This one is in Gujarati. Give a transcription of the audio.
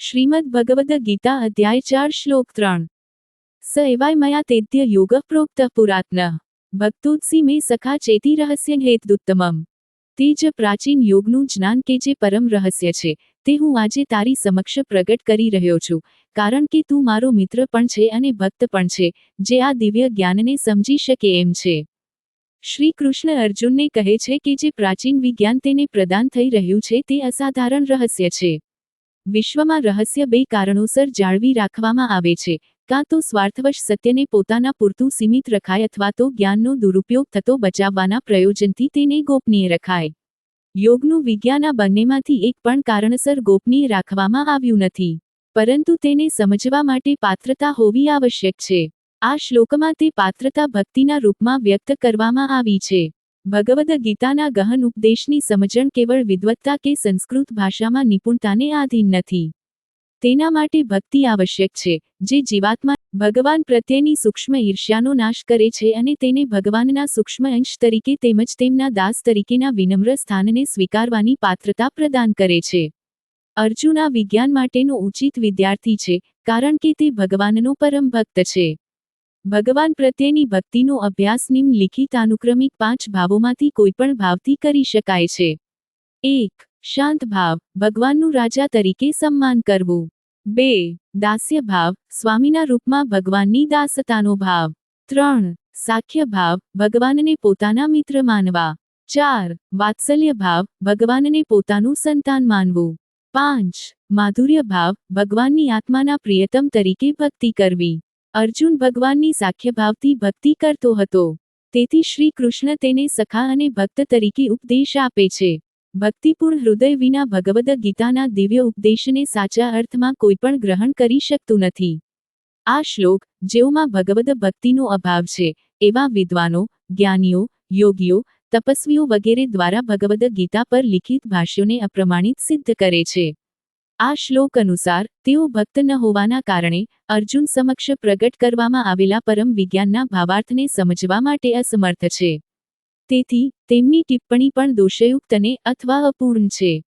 શ્રીમદ ભગવદ ગીતા અધ્યાય ચાર શ્લોક ત્રણ. સ એવાય મયા તેદ્ય યોગ પ્રોક્ત પુરાત્ન. ભક્તોત્સી મેં સખા ચેતી રહસ્ય હેતુત્તમમ. તે જ પ્રાચીન યોગનું જ્ઞાન કે જે પરમ રહસ્ય છે, તે હું આજે તારી સમક્ષ પ્રગટ કરી રહ્યો છું, કારણ કે તું મારો મિત્ર પણ છે અને ભક્ત પણ છે, જે આ દિવ્ય જ્ઞાનને સમજી શકે એમ છે. શ્રી કૃષ્ણ અર્જુનને કહે છે કે જે પ્રાચીન વિજ્ઞાન તેને પ્રદાન થઈ રહ્યું છે તે અસાધારણ રહસ્ય છે. વિશ્વમાં રહસ્ય બે કારણોસર જાળવી રાખવામાં આવે છે. કાં તો સ્વાર્થવશ સત્યને પોતાના પૂરતું સીમિત રખાય અથવા તો જ્ઞાનનો દુરુપયોગ થતો બચાવવાના પ્રયોજનથી તેને ગોપનીય રખાય. યોગનું વિજ્ઞાન આ બંનેમાંથી એક પણ કારણસર ગોપનીય રાખવામાં આવ્યું નથી. પરંતુ તેને સમજવા માટે પાત્રતા હોવી આવશ્યક છે. આ શ્લોકમાં તે પાત્રતા ભક્તિના રૂપમાં વ્યક્ત કરવામાં આવી છે. ભગવદ ગીતાના ગહન ઉપદેશની સમજણ કેવળ વિદ્વત્તા કે સંસ્કૃત ભાષામાં નિપુણતાને આધીન નથી. તેના માટે ભક્તિ આવશ્યક છે, જે જીવાત્મા ભગવાન પ્રત્યેની સૂક્ષ્મ ઈર્ષ્યાનો નાશ કરે છે અને તેને ભગવાનના સૂક્ષ્મ અંશ તરીકે તેમજ તેમના દાસ તરીકેના વિનમ્ર સ્થાનને સ્વીકારવાની પાત્રતા પ્રદાન કરે છે. અર્જુન આ વિજ્ઞાન માટેનો ઉચિત વિદ્યાર્થી છે, કારણ કે તે ભગવાનનો પરમ ભક્ત છે. ભગવાન પ્રત્યેની ભક્તિનો અભ્યાસ નિમ્નલિખિત અનુક્રમિક પાંચ ભાવોમાંથી કોઈપણ ભાવથી કરી શકાય છે. એક, શાંત ભાવ, ભગવાનનું રાજા તરીકે સન્માન કરવું. બે, દાસ્ય ભાવ, સ્વામીના રૂપમાં ભગવાનની દાસતાનો ભાવ. ત્રણ, સાખ્ય ભાવ, ભગવાનને પોતાના મિત્ર માનવા. ચાર, વાત્સલ્ય ભાવ, ભગવાનને પોતાનું સંતાન માનવું. પાંચ, માધુર્ય ભાવ, ભગવાનની આત્માના પ્રિયતમ તરીકે ભક્તિ કરવી. અર્જુન ભગવાનની સાખ્યભાવથી ભક્તિ કરતો હતો. તેથી શ્રી કૃષ્ણ તેને સખા અને ભક્ત તરીકે ઉપદેશ આપે છે. ભક્તિપૂર્ણ હૃદય વિના ભગવદ ગીતાના દિવ્ય ઉપદેશને સાચા અર્થમાં કોઈ પણ ગ્રહણ કરી શકતું નથી. આ શ્લોક જેઓમાં ભગવદ ભક્તિનો અભાવ છે, એવા વિદ્વાનો, જ્ઞાનીઓ, યોગીઓ, તપસ્વીઓ વગેરે દ્વારા ભગવદ ગીતા પર લિખિત ભાષ્યોને અપ્રમાણિત સિદ્ધ કરે છે. આ શ્લોક અનુસાર, તેઓ ભક્ત ન હોવાના કારણે અર્જુન સમક્ષ પ્રગટ કરવામાં આવેલા પરમ વિજ્ઞાનના ભાવાર્થને સમજવા માટે અસમર્થ છે. તેથી, તેમની ટિપ્પણી પણ દોષયુક્ત અને અથવા અપૂર્ણ છે.